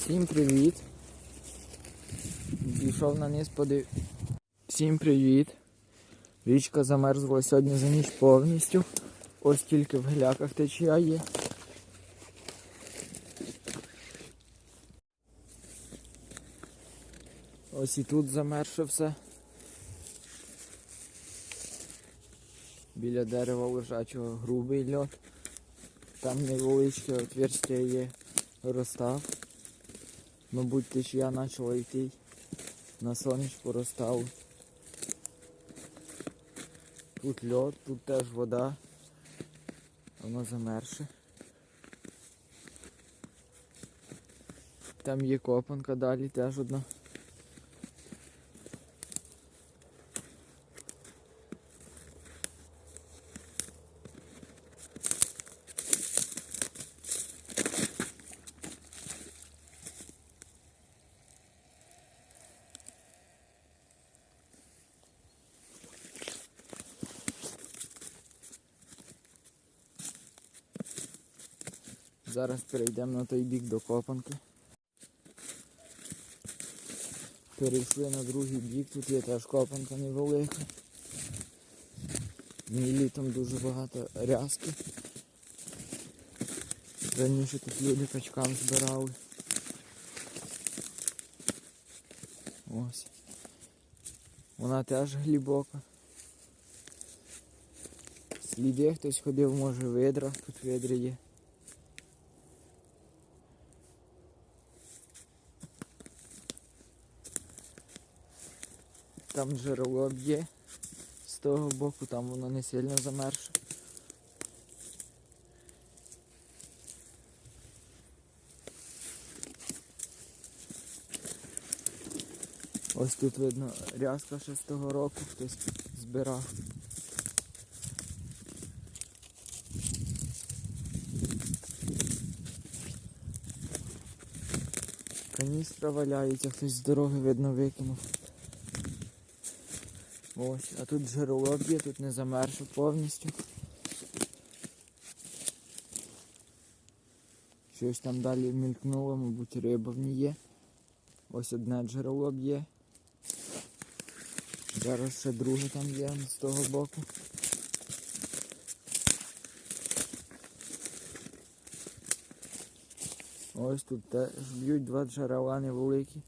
Всім привіт. Пішов на низ подив. Всім привіт. Річка замерзла сьогодні за ніч повністю. Ось тільки в гляках течія є. Ось і тут замерше все. Біля дерева лежачого грубий льод. Там невеличке отверстя є розстав. Мабуть, течія почала йти. На сонечку розстав. Тут льод, тут теж вода. Воно замерше. Там є копанка далі теж одна. Зараз перейдемо на той бік до копанки. Перейшли на другий бік, тут є теж копанка невелика. І літом дуже багато рязки. Раніше тут люди качкам збирали. Ось. Вона теж глибока. Сліди хтось ходив, може видра, тут видри є. Там джерело б'є з того боку, там воно не сильно замерше. Ось тут видно рязка ще з того року хтось збирав. Каністра валяється, хтось з дороги видно викинув. Ось, а тут джерело б'є, тут не замерше повністю. Щось там далі мількнуло, мабуть, риба в ній є. Ось одне джерело б'є. Зараз ще друге там є з того боку. Ось тут теж б'ють два джерела невеликі.